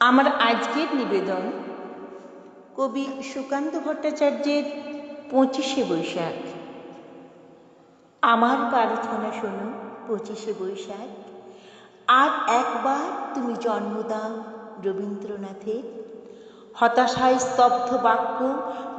আমার আজকের নিবেদন কবি সুকান্ত ভট্টাচার্যের পঁচিশে বৈশাখ। আমার প্রার্থনা শোনো, পঁচিশে বৈশাখ। আর একবার তুমি জন্ম দাও রবীন্দ্রনাথের হতাশায় স্তব্ধ বাক্য,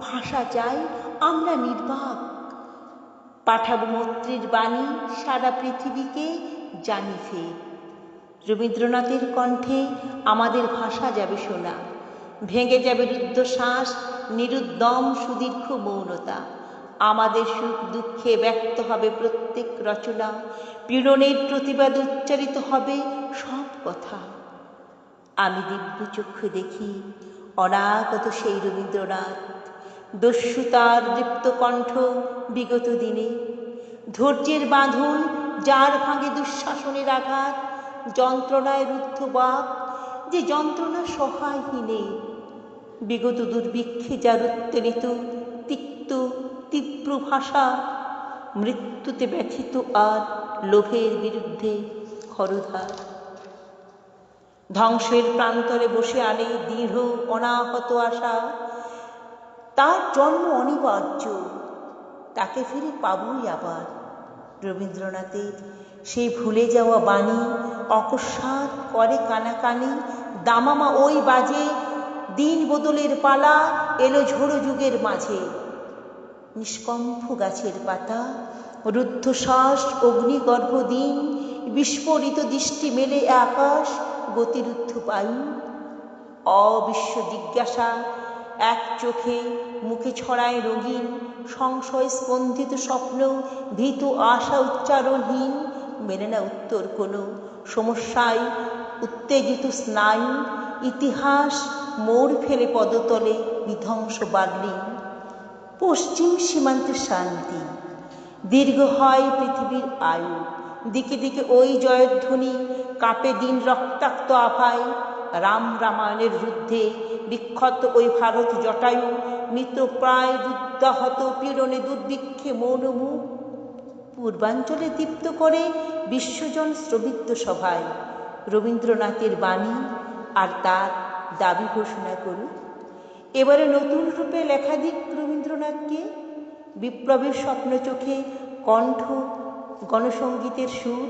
ভাষা চাই আমরা নির্বাক। পাঠাবো মৈত্রীর বাণী সারা পৃথিবীকে জানি ফের। রবীন্দ্রনাথের কণ্ঠে আমাদের ভাষা যাবে শোনা ভেঙে যাবে রুদ্ধশ্বাস নিরুদ্দম সুদীর্ঘ মৌনতা। আমাদের সুখ দুঃখে ব্যক্ত হবে প্রত্যেক রচনা। পীড়নের প্রতিবাদ উচ্চারিত হবে সব কথা। আমি দিব্য চক্ষু দেখি অনাগত সেই রবীন্দ্রনাথ। দস্যু তার দীপ্ত কণ্ঠ বিগত দিনে। ধৈর্যের বাঁধন যার ভাঙে দুঃশাসনের আঘাত যন্ত্রণায় রুদ্ধ বাপ, যে যন্ত্রণা সহায়হীনে। বিগত দুর্ভিক্ষে যার উত্তেলিত, তিক্ত, তীব্র ভাষা, মৃত্যুতে ব্যথিত আর লোভের বিরুদ্ধে খরধার। ধ্বংসের প্রান্তরে বসে আনে দৃঢ়, অনাহত আশা। তার জন্ম অনিবার্য, তাকে ফিরে পাবই আবার। রবীন্দ্রনাথের সেই ভুলে যাওয়া বাণী, অকস্মাৎ করে কানাকানি, দামামা ওই বাজে, দিন বদলের পালা, এলো ঝোড়ো যুগের মাঝে। নিষ্কম্ভ গাছের পাতা, রুদ্ধশ্বাস, অগ্নিগর্ভ দিন, বিস্ফোরিত দৃষ্টি মেলে আকাশ, গতিরুদ্ধ বায়ু। অবিশ্ব জিজ্ঞাসা এক চোখে মুখে ছড়ায় রঙিন সংশয় স্পন্দিত স্বপ্ন, ভীত আশা উচ্চারণহীন মেলে না উত্তর কোনো, সমস্যায় উত্তেজিত স্নায়ু, ইতিহাস মোড় ফেলে পদতলে বিধ্বংস বার্লিন পশ্চিম সীমান্তে শান্তি, দীর্ঘ হয় পৃথিবীর আয়ু, দিকে দিকে ওই জয়ধ্বনি কাপে দিন রক্তাক্ত আপায় রাম রামায়ণের যুদ্ধে বিক্ষত ওই ভারত জটায়ু মৃত প্রায় যুদ্ধাহত পীড়নে দুর্ভিক্ষে মৌনমুখ পূর্বাঞ্চলে দীপ্ত করে বিশ্বজন শ্রবিত্ব সভায়। রবীন্দ্রনাথের বাণী আর তার দাবি ঘোষণা করুক এবারে নতুন রূপে লেখা দিক রবীন্দ্রনাথকে। বিপ্লবের স্বপ্ন চোখে কণ্ঠ গণসঙ্গীতের সুর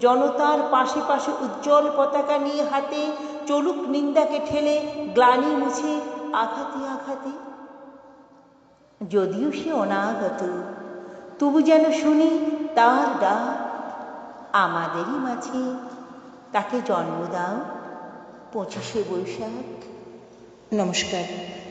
জনতার পাশে পাশে উজ্জ্বল পতাকা নিয়ে হাতে চলুক নিন্দাকে ঠেলে, গ্লানি মুছে, আঘাতে আঘাতে। যদিও সে অনাগত, তবু যেন শুনি তার ডাক, আমাদেরই মাঝে। তাকে জন্ম দাও, পঁচিশে বৈশাখ। নমস্কার।